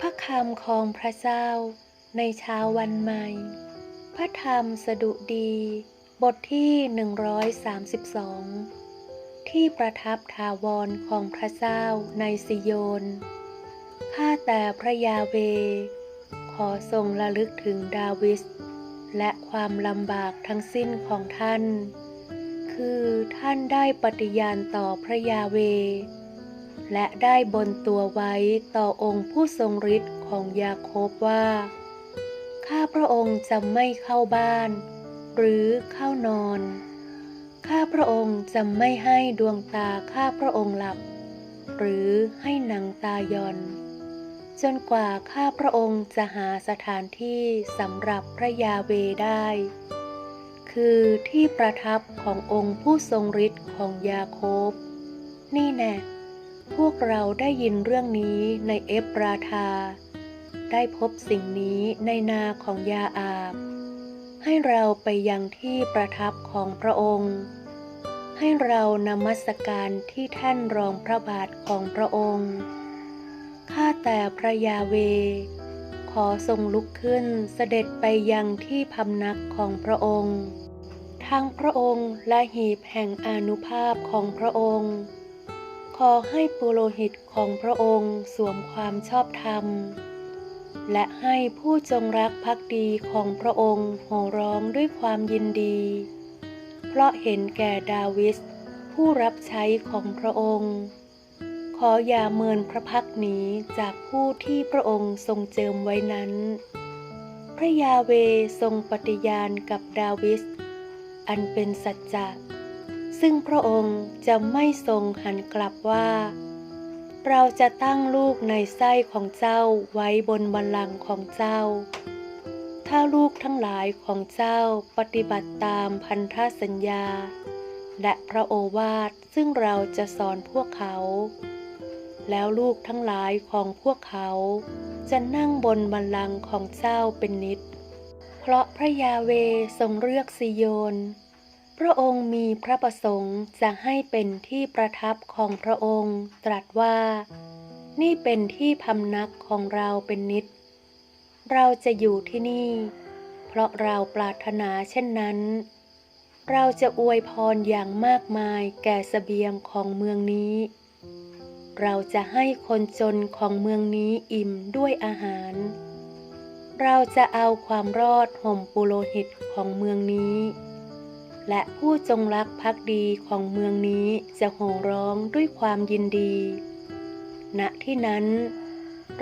พระคำของพระเจ้าในเช้าวันใหม่ พระธรรมสดุดี บทที่ 132 ที่ประทับทาวรของพระเจ้าในสิโยน ข้าแต่พระยาเว ขอทรงระลึกถึงดาวิสและความลำบากทั้งสิ้นของท่าน คือท่านได้ปฏิญาณต่อพระยาเว และได้บนตัวไว้ต่อองค์ผู้ทรงฤทธิ์ของยาโคบว่า ข้าพระองค์จะไม่เข้าบ้าน หรือเข้านอน ข้าพระองค์จะไม่ให้ดวงตาข้าพระองค์หลับ หรือให้หนังตายอนจนกว่าข้าพระองค์จะหาสถานที่สำหรับพระยาเวได้ คือที่ประทับขององค์ผู้ทรงฤทธิ์ของยาโคบ นี่แน่พวกเราได้ยินเรื่องนี้ในเอฟราธา ได้พบสิ่งนี้ในนาของยาอาบ ให้เราไปยังที่ประทับของพระองค์ ให้เรานมัสการที่แท่นรองพระบาทของพระองค์ ข้าแต่พระยาเว ขอทรงลุกขึ้นเสด็จไปยังที่พำนักของพระองค์ ทั้งพระองค์และหีบแห่งอนุภาพของพระองค์ ขอให้ปุโรหิตของพระองค์สวมความชอบธรรม และให้ผู้จงรักภักดีของพระองค์โห่ร้องด้วยความยินดี เพราะเห็นแก่ดาวิสผู้รับใช้ของพระองค์ ขออย่าเมินพระพักหนีจากผู้ที่พระองค์ทรงเจิมไว้นั้น พระยาเวทรงปฏิญาณกับดาวิส อันเป็นสัจจะ ซึ่งพระองค์จะไม่ทรงหันกลับว่า เราจะตั้งลูกในไส้ของเจ้าไว้บนบัลลังก์ของเจ้า ถ้าลูกทั้งหลายของเจ้าปฏิบัติตามพันธสัญญา และพระโอวาทซึ่งเราจะสอนพวกเขา แล้วลูกทั้งหลายของพวกเขาจะนั่งบนบัลลังก์ของเจ้าเป็นนิจ เพราะพระยาเวทรงเลือกซิโยน พระองค์มีพระประสงค์จะให้เป็นที่ประทับของพระองค์ตรัสว่า นี่เป็นที่พำนักของเราเป็นนิจเราจะอยู่ที่นี่ เพราะเราปรารถนาเช่นนั้น เราจะอวยพรอย่างมากมายแก่เสบียงของเมืองนี้ เราจะให้คนจนของเมืองนี้อิ่มด้วยอาหาร เราจะเอาความรอดห่มปุโรหิตของเมืองนี้ และผู้จงรักภักดีของเมืองนี้จะโห่ร้องด้วยความยินดี ณที่นั้น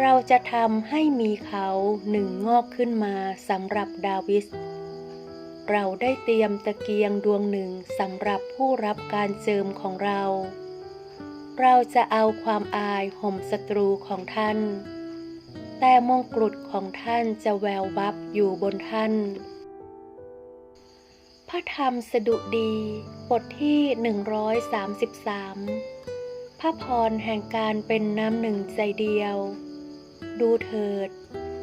เราจะทำให้มีเขาหนึ่งงอกขึ้นมาสำหรับดาวิสเราได้เตรียมตะเกียงดวงหนึ่งสำหรับผู้รับการเจิมของเรา เราจะเอาความอายห่มศัตรูของท่าน แต่มงกุฎของท่านจะแวววับอยู่บนท่าน พระธรรมสดุดี บทที่ 133 พระพรแห่งการเป็นน้ำหนึ่งใจเดียว ดูเถิด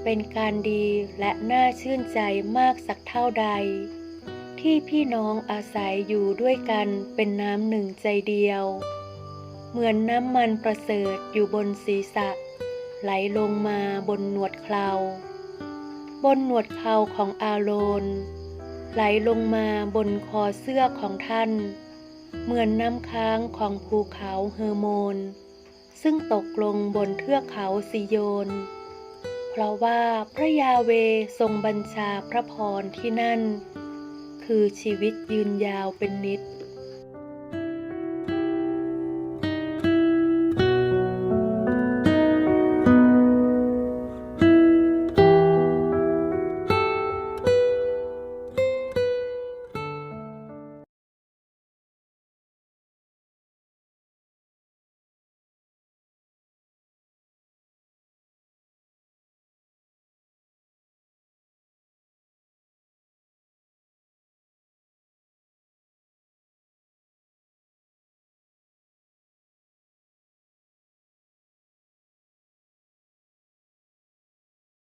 เป็นการดีและน่าชื่นใจมากสักเท่าใด ที่พี่น้องอาศัยอยู่ด้วยกันเป็นน้ำหนึ่งใจเดียว เหมือนน้ำมันประเสริฐอยู่บนศีรษะ ไหลลงมาบนหนวดเคราบนหนวดเคราของอาโรนไหลลงมาบนคอเสื้อของท่าน เหมือนน้ำค้างของภูเขาเฮอร์โมน ซึ่งตกลงบนเทือกเขาซิโยน เพราะว่าพระยาเวทรงบัญชาพระพรที่นั่น คือชีวิตยืนยาวเป็นนิจ